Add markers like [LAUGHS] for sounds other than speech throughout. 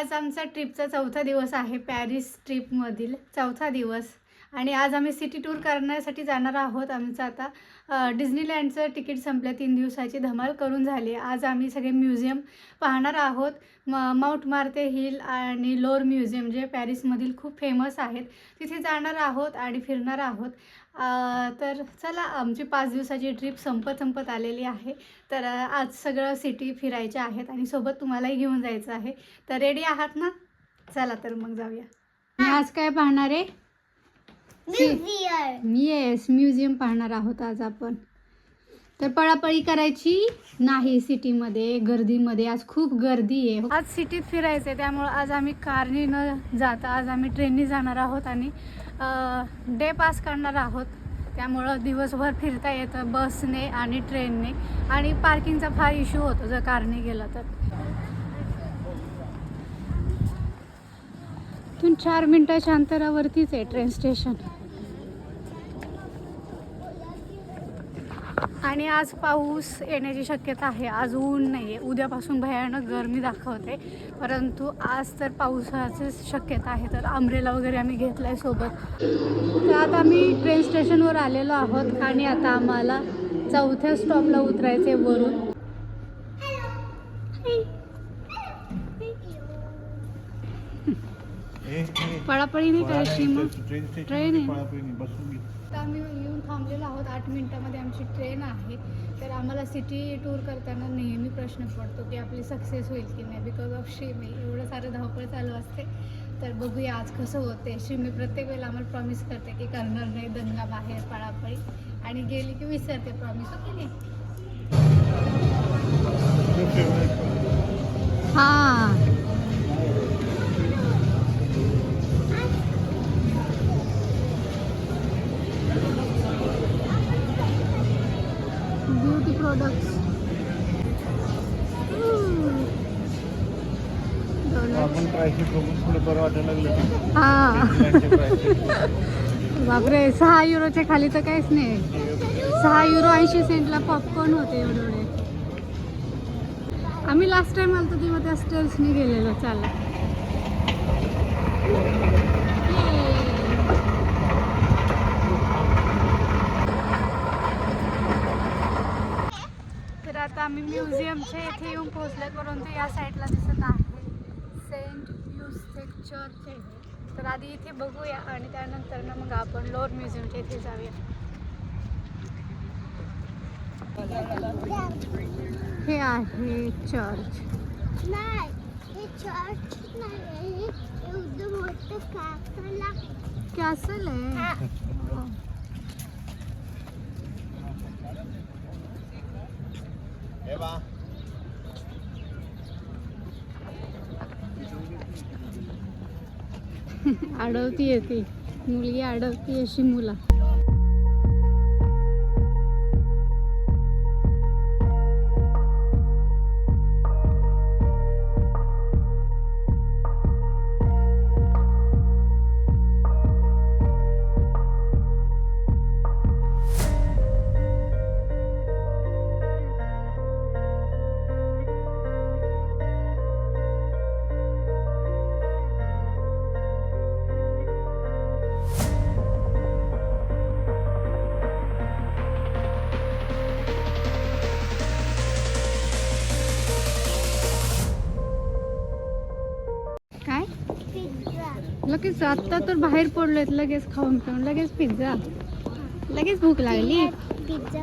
आज आमचा ट्रिपचा चौथा दिवस आहे पॅरिस ट्रिपमधील चौथा दिवस. आणि आज आम्ही सिटी टूर करण्यासाठी जाणार आहोत. आमचं आता डिझनीलँडचं तिकीट संपलं. तीन दिवसाची धमाल करून झाली. आज आम्ही सगळे म्युझियम पाहणार आहोत. म माउंट मार्ते हिल आणि लोअर म्युझियम जे पॅरिसमधील खूप फेमस आहेत. तिथे जाणार आहोत आणि फिरणार आहोत. तर चला आमची पाच दिवसाची ट्रिप संपत संपत आलेली आहे. तर आज सगळं सिटी फिरायचे आहेत आणि सोबत तुम्हालाही घेऊन जायचं आहे. तर रेडी आहात ना? चला तर मग जाऊया. मी आज काय पाहणार आहे? म्युझियम येस म्युझियम पाहणार आहोत आज आपण. तर पळापळी करायची नाही सिटीमध्ये गर्दीमध्ये. आज खूप गर्दी आहे. आज सिटीत फिरायचं आहे त्यामुळं आज आम्ही कारने न जाता आज आम्ही ट्रेनने जाणार आहोत आणि डे पास करणार आहोत. त्यामुळं दिवसभर फिरता येतं बसने आणि ट्रेनने आणि पार्किंगचा फार इश्यू होतो जर कारने गेलं तर. इथून चार मिनटाच्या अंतरावरतीच आहे ट्रेन स्टेशन आणि आज पाऊस येण्याची शक्यता आहे. आज ऊन नाही आहे उद्यापासून भयानक गरमी दाखवते. परंतु आज तर पावसाचीच शक्यता आहे. तर आंब्रेला वगैरे आम्ही घेतला आहे सोबत. तर आता आम्ही ट्रेन स्टेशनवर आलेलो आहोत आणि आता आम्हाला चौथ्या स्टॉपला उतरायचं आहे वरून. पळापळी नाही करायची मग? ट्रेन आहे. आता आम्ही येऊन थांबलेलो आहोत आठ मिनिटामध्ये. आमची ट्रेन आहे. तर आम्हाला सिटी टूर करताना नेहमी प्रश्न पडतो की आपली सक्सेस होईल की नाही? बिकॉज ऑफ श्रीमी एवढं सारं धावपळ चालू असते. तर बघूया आज कसं होते श्रीमी प्रत्येक वेळेला आम्हाला प्रॉमिस करते की करणार नाही दंगा बाहेर पळापळी. आणि गेली की विसरते प्रॉमिस हो की नाही? हां. Prices. बापरे सहा युरोच्या खाली तर काहीच नाही. सहा युरो ऐंशी सेंटला पॉपकॉर्न होते एवढे. एवढे आम्ही लास्ट टाइम आलतो तेव्हा त्या स्टेल्सनी गेलेलो चालला तर आता आम्ही म्युझियमच्या इथे येऊन पोहोचले परंतु या साईडला दिसत आहे. सेंट युसेक चर्च आहे तर आधी इथे बघूया आणि त्यानंतर ना मग आपण लोअर म्युझियमच्या इथे जाऊया. हे आहे चर्च. नाही हे चर्च नाही हे कॅसल आहे. Eva. [LAUGHS] अडवती येते मुलगी अडवती अशी मुला लगेच आत्ता तर बाहेर पडलोय लगेच खाऊन पिऊन लगेच पिझ्झा लगेच भूक लागली. पिझ्झा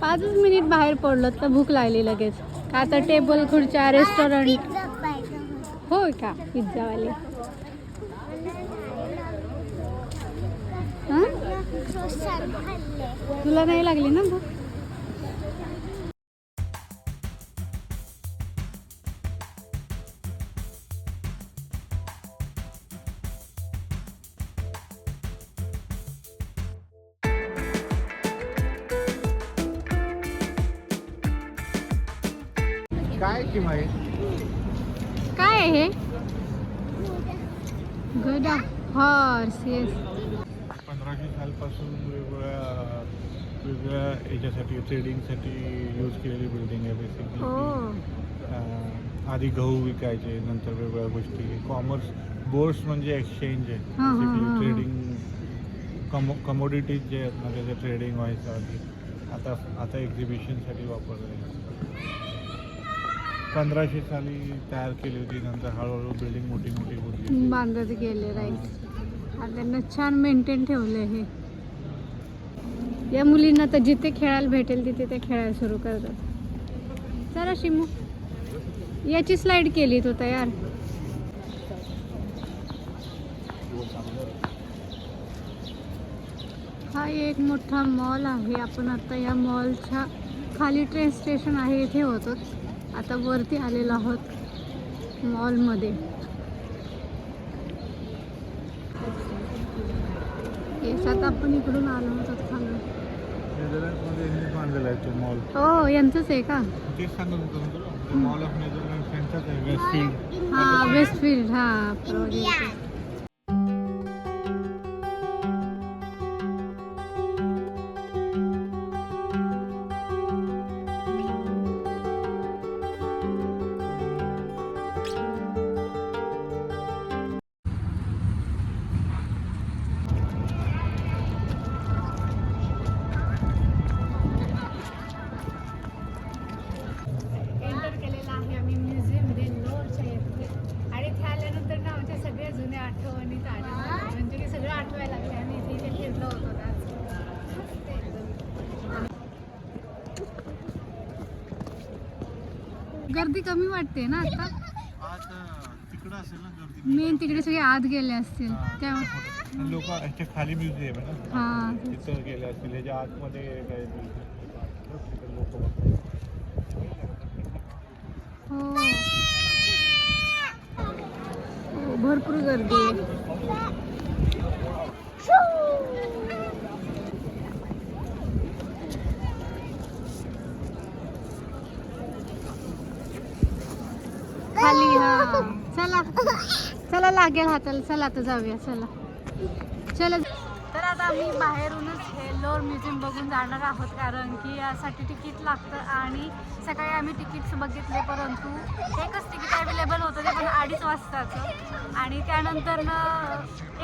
पाचच मिनिट बाहेर पडलो तर भूक लागली लगेच. का आता टेबल खुर्च्या रेस्टॉरंट होय का? पिझ्झावाले हां? तुला नाही लागली ना भूक? याच्यासाठी ट्रेडिंगसाठी यूज केलेली बिल्डिंग आहे बेसिकली आधी गहू विकायचे नंतर वेगवेगळ्या गोष्टी. कॉमर्स बोर्ड्स म्हणजे एक्सचेंज आहे. ट्रेडिंग कमो कमोडिटीज जे आहेत ना त्याचं ट्रेडिंग व्हायचं आधी. आता आता एक्झिबिशनसाठी वापरलं. पंधराशे साली तयार केली होती नंतर हळूहळू बिल्डिंग मोठी मोठी होती बांधत गेले राईट आणि त्यांना छान मेंटेन ठेवलं हे. या मुलींना तर जिथे खेळायला भेटेल तिथे ते खेळायला सुरू करतात. चला शिमू. याची स्लाइड केली तो तयार. हा एक मोठा मॉल आहे. आपण आता या मॉलच्या खाली ट्रेन स्टेशन आहे इथे होतो. आता वरती आलेलो आहोत मॉलमध्ये येस आता आपण इकडून आलो होतो खालून नेदरलँडमध्ये यांनी बांधलेला आहे तो मॉल हो यांचंच आहे का? तेच सांगत होतो तुला. मॉल ऑफ नेदरलँड त्यांचाच आहे वेस्टफील्ड हा वेस्टफील्ड हा गर्दी कमी वाटते ना आता? आज तिकडं असेल ना गर्दी. मेन तिकडे सगळे आत गेले असतील. त्या लोक खाली म्युझियम आहे ना? हा. तिथं गेले असतील ह्याच्या आतमध्ये काय लोक हो. हो, भरपूर गर्दी आहे. खाली हा. चला. चला लागेल हाताला. चला आता जाऊया. चला. चला. तर आता आम्ही बाहेरूनच हे लोअर म्युझियम बघून जाणार आहोत कारण की यासाठी तिकीट लागतं आणि सकाळी आम्ही तिकीट्स बघितले परंतु एकच तिकीट अवेलेबल होतं ते पण अडीच वाजताचं. आणि त्यानंतर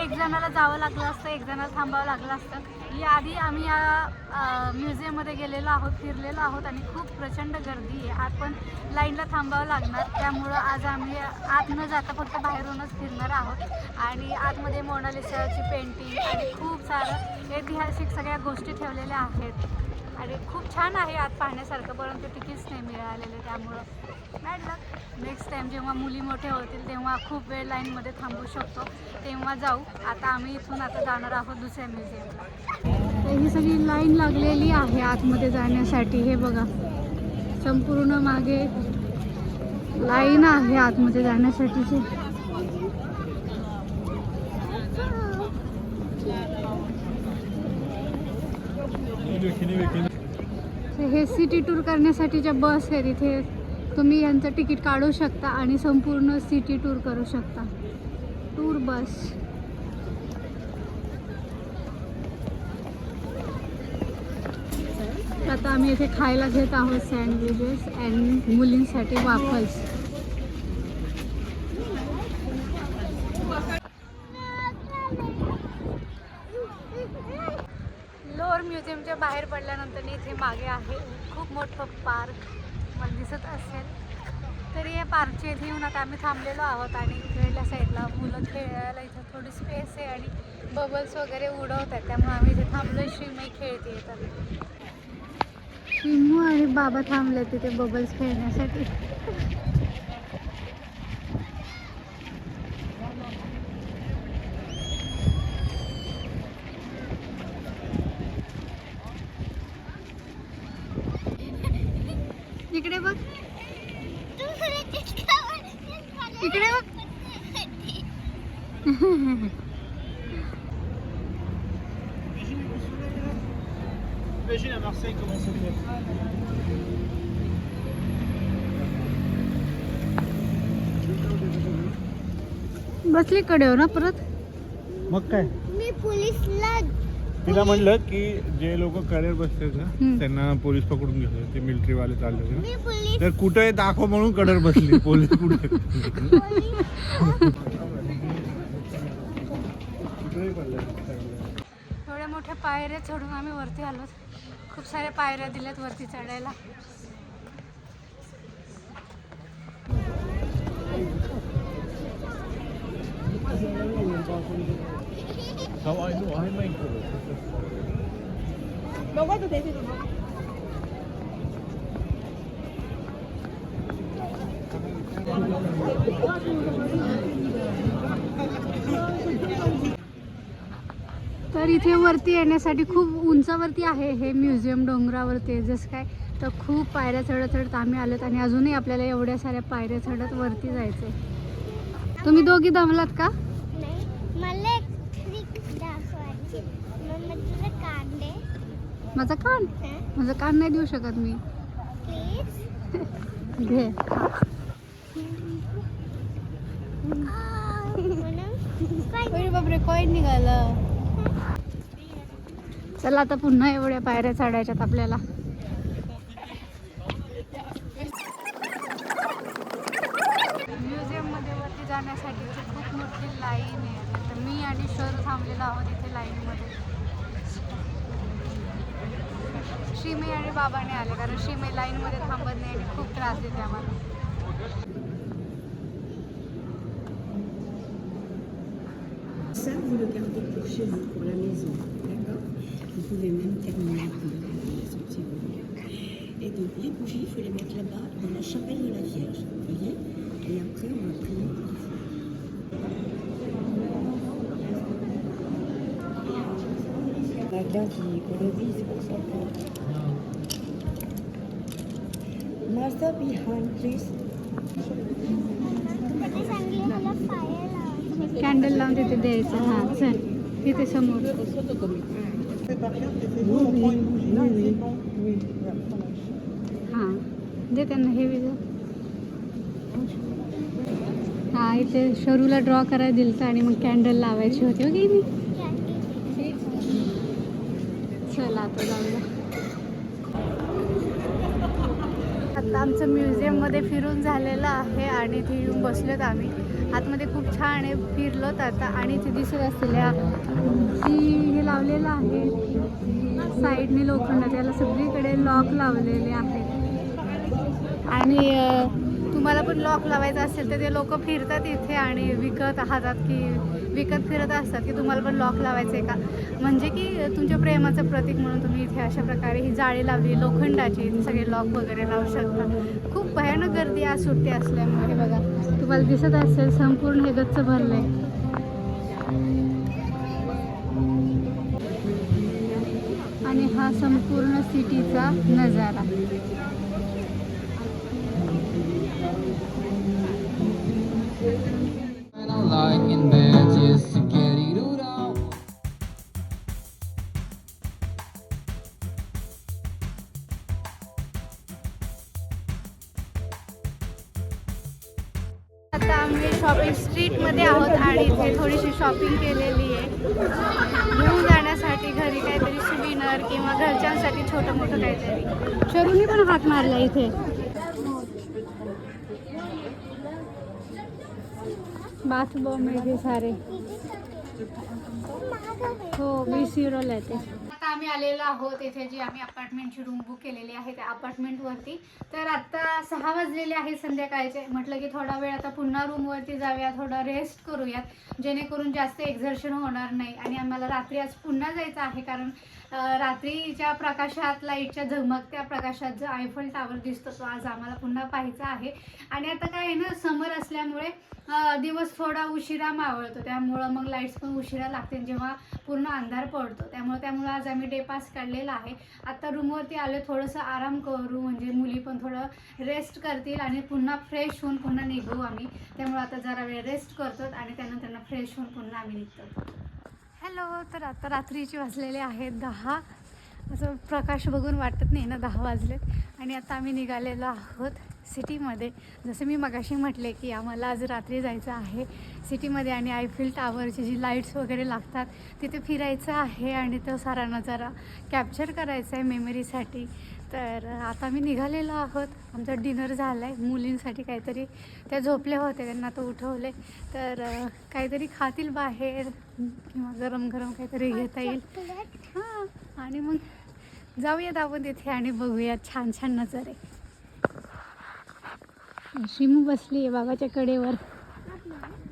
एक जणाला जावं लागलं असतं एक जणाला थांबावं लागलं असतं. याआधी आम्ही या म्युझियममध्ये गेलेलो आहोत फिरलेलो आहोत आणि खूप प्रचंड गर्दी आहे. आत पण लाईनला थांबावं लागणार. त्यामुळं आज आम्ही आत न जाता फक्त बाहेरूनच फिरणार आहोत. आणि आतमध्ये मोनालिसाची पेंटिंग आणि खूप सारं ऐतिहासिक सगळ्या गोष्टी ठेवलेल्या आहेत. आणि खूप छान आहे आत पाहण्यासारखं परंतु तिकीट्स नाही मिळालेले त्यामुळं. मॅडम नेक्स्ट टाईम जेव्हा मुली मोठे होतील तेव्हा खूप वेळ लाईनमध्ये थांबू शकतो. तेव्हा जाऊ. आता आम्ही इथून आता जाणार आहोत दुसऱ्या म्युझियमला ही सगळी लाईन लागलेली आहे आतमध्ये जाण्यासाठी. हे बघा. संपूर्ण मागे लाईन आहे आतमध्ये जाण्यासाठीची देखील हे सिटी टूर करण्यासाठीच्या बस आहेत इथे तुम्ही यांचं तिकीट काढू शकता आणि संपूर्ण सिटी टूर करू शकता. टूर बस आता आम्ही इथे खायला घेत आहोत सँडविचेस अँड मुलींसाठी वाफल्स लोअर म्युझियमच्या बाहेर पडल्यानंतर इथे मागे आहे खूप मोठं पार्क. मला दिसत असेल. तरी या पार्कच्या इथे येऊन आता आम्ही थांबलेलो आहोत आणि इकडल्या साईडला मुलं खेळायला इथं थोडी स्पेस आहे आणि बबल्स वगैरे उडवत आहेत. त्यामुळे आम्ही इथे थांबलो शिमई खेळते तर. शिमू आणि बाबा थांबले तिथे बबल्स खेळण्यासाठी. तिकडे बघ. तिकडे बघ. बसली कडे हो ना परत. मग काय? मी पोलीसला तिला म्हणलं की जे लोक कडेवर बसतात ना. त्यांना पोलीस पकडून घेतो ते मिलिटरी वाले चालले होते ना तर कुठे दाखव म्हणून कडेवर बसली. पोलीस कुठे? एवढ्या मोठ्या पायऱ्या चढून आम्ही वरती आलो खूप साऱ्या पायऱ्या दिल्यात वरती चढायला. तर इथे वरती येण्यासाठी खूप उंचावरती आहे हे म्युझियम डोंगरावरती. जसं काय तर खूप पायऱ्या चढत चढत आम्ही आलोत आणि अजूनही आपल्याला एवढ्या साऱ्या पायऱ्या चढत वरती जायचंय. तुम्ही दोघी दमलात का? नाही मला एक ट्रिक दाखवायची मम्मा तुझं काढ दे माझा कान? माझं कान नाही देऊ शकत मी. घे. बापरे कॉईन निघालं. चला आता पुन्हा एवढ्या पायऱ्या चढायच्यात आपल्याला. म्युझियममध्ये वरती जाण्यासाठी खूप मोठी लाईन आहे. तर मी आणि शर थांबलेलो आहोत इथे लाईन मध्ये श्रीमे आणि बाबाने आले कारण श्रीमे लाईन मध्ये थांबत नाही आणि खूप त्रास देते आम्हाला Ça, vous le gardez pour chez vous, pour la maison. D'accord Vous pouvez même terminer pour la maison si vous voulez. Et donc, les bougies, il faut les mettre là-bas, dans la chapelle de la Vierge. Vous voyez Et après, on va prier pour vous. La glace, il coloré, c'est pour ça que... Martha, behind, please. त्यांनी सांगितलं मला candle लावून तिथे द्यायचं. हां चल. तिथे समोर. Oui, oui, oui, हां दे त्यांना हे विज हां इथे शरूला ड्रॉ करायला दिलं आणि मग कॅन्डल लावायची होती. हो की नाही? चला आता आमचं म्युझियममध्ये फिरून झालेलं आहे आणि इथे येऊन बसलोत आम्ही. आतमध्ये खूप छान आहे फिरलोत आता आणि इथे दिसत असलेल्या जी हे लावलेलं आहे साईडने लोखंड त्याला सगळीकडे लॉक लावलेले आहे. आणि तुम्हाला पण लॉक लावायचं असेल तर ते लोक फिरतात इथे आणि विकत हातात की विकत फिरत असतात की तुम्हाला पण लॉक लावायचं आहे का? म्हणजे की तुमच्या प्रेमाचं प्रतीक म्हणून तुम्ही इथे अशा प्रकारे ही जाळी लावली लोखंडाची सगळे लॉक वगैरे लावू शकता. खूप भयानक गर्दी आज सुट्टी असल्यामुळे. बघा तुम्हाला दिसत असेल संपूर्ण हे गच्च आहे आणि हा संपूर्ण सिटीचा नजारा. आता आम्ही शॉपिंग स्ट्रीटमध्ये आहोत आणि इथे थोडीशी शॉपिंग केलेली आहे. घेऊन जाण्यासाठी घरी काहीतरी स्विनर किंवा घरच्यांसाठी छोटं मोठं काहीतरी. शरूनी पण हात मारला इथे. बाथ बॉम्ब आहे सारे। हो वीस युरोला आहे ते आता आम्ही आलेलो आहोत इथे जी आम्ही अपार्टमेंटची रूम बुक केलेली आहे त्या अपार्टमेंटवरती तर आता सहा वाजलेले आहेत संध्याकाळचे. म्हटलं की थोडा वेळ आता पुन्हा रूमवरती जाऊया थोडा रेस्ट करूयात. जेणेकरून जास्त एक्झर्शन होणार नाही आणि आम्हाला रात्री आज पुन्हा जायचं आहे कारण रात्रीच्या प्रकाशात लाईटच्या झगमगत्या प्रकाशात जो आयफल टावर दिसतो तो आज आम्हाला पुन्हा पाहायचा आहे. आणि आता काय आहे ना समर असल्यामुळे दिवस थोडा उशिरा मावळतो. त्यामुळं मग लाईट्स पण उशिरा लागते जेव्हा पूर्ण अंधार पडतो. त्यामुळे त्यामुळे आज आम्ही डे पास काढलेला आहे. आता रूमवरती आलो थोडंसं आराम करू. म्हणजे मुली पण थोडं रेस्ट करतील आणि पुन्हा फ्रेश होऊन पुन्हा निघू आम्ही. त्यामुळे आता जरा वेळ रेस्ट करतो आणि त्यानंतर फ्रेश होऊन पुन्हा आम्ही निघतो हॅलो तर आता रात्रीचे वाजलेले आहेत दहा. असं प्रकाश बघून वाटत नाही ना दहा वाजलेत. आणि आता आम्ही निघालेलो आहोत सिटीमध्ये. जसं मी मगाशी म्हटले की आम्हाला आज रात्री जायचं आहे सिटीमध्ये आणि आयफिल टावरची जी लाईट्स वगैरे लागतात तिथे फिरायचं आहे आणि तो सारा नजारा कॅप्चर करायचा आहे मेमरीसाठी. तर आता आम्ही निघालेलो आहोत. आमचा डिनर झाला आहे मुलींसाठी काहीतरी त्या झोपल्या होत्या त्यांना तो उठवले तर काहीतरी खातील बाहेर किंवा गरम गरम काहीतरी घेता येईल. हां. आणि मग जाऊयात आपण तिथे आणि बघूयात छान छान नजारे. शिमू बसली आहे बाबाच्या कडेवर.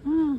हां.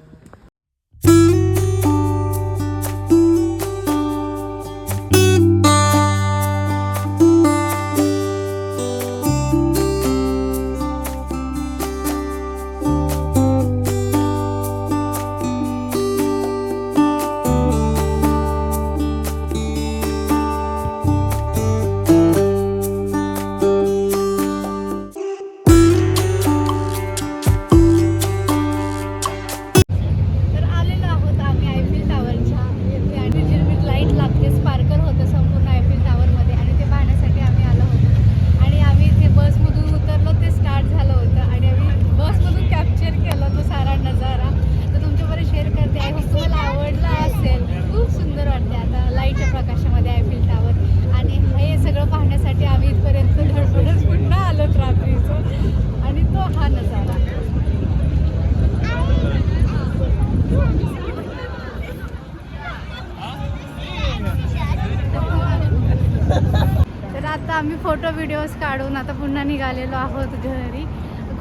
फोटो व्हिडिओज काढून आता पुन्हा निघालेलो आहोत घरी.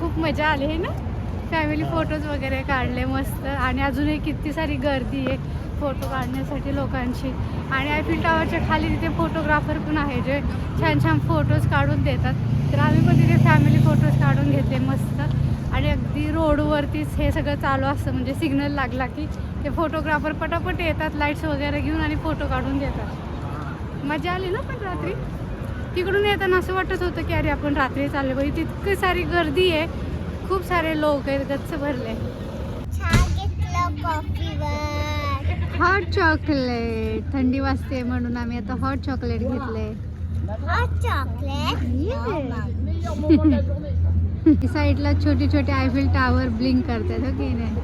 खूप मजा आली आहे ना? फॅमिली फोटोज वगैरे काढले मस्त. आणि अजूनही किती सारी गर्दी आहे फोटो काढण्यासाठी लोकांची. आणि आयफिल टावरच्या खाली तिथे फोटोग्राफर पण आहे जे छान छान फोटोज काढून देतात. तर आम्ही पण तिथे फॅमिली फोटोज काढून घेतले मस्त. आणि अगदी रोडवरतीच हे सगळं चालू असतं म्हणजे सिग्नल लागला की ते फोटोग्राफर पटापट येतात लाईट्स वगैरे घेऊन आणि फोटो काढून देतात. मजा आली ना पण रात्री? तिकडून येताना असं वाटत होतं की अरे आपण रात्री चाललो बाई तितकी सारी गर्दी आहे. खूप सारे लोक आहेत गच्च भरले. हॉट चॉकलेट थंडी वाजते म्हणून आम्ही आता हॉट चॉकलेट घेतले. हॉट चॉकलेट साईडला छोटे छोटे आयफिल टावर ब्लिंक करतात हो की नाही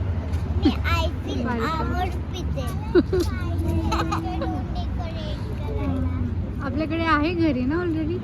[LAUGHS] मी आयफिल बारीक. आवड पिते डेकोरेट करायला आपल्याकडे आहे घरी ना ऑलरेडी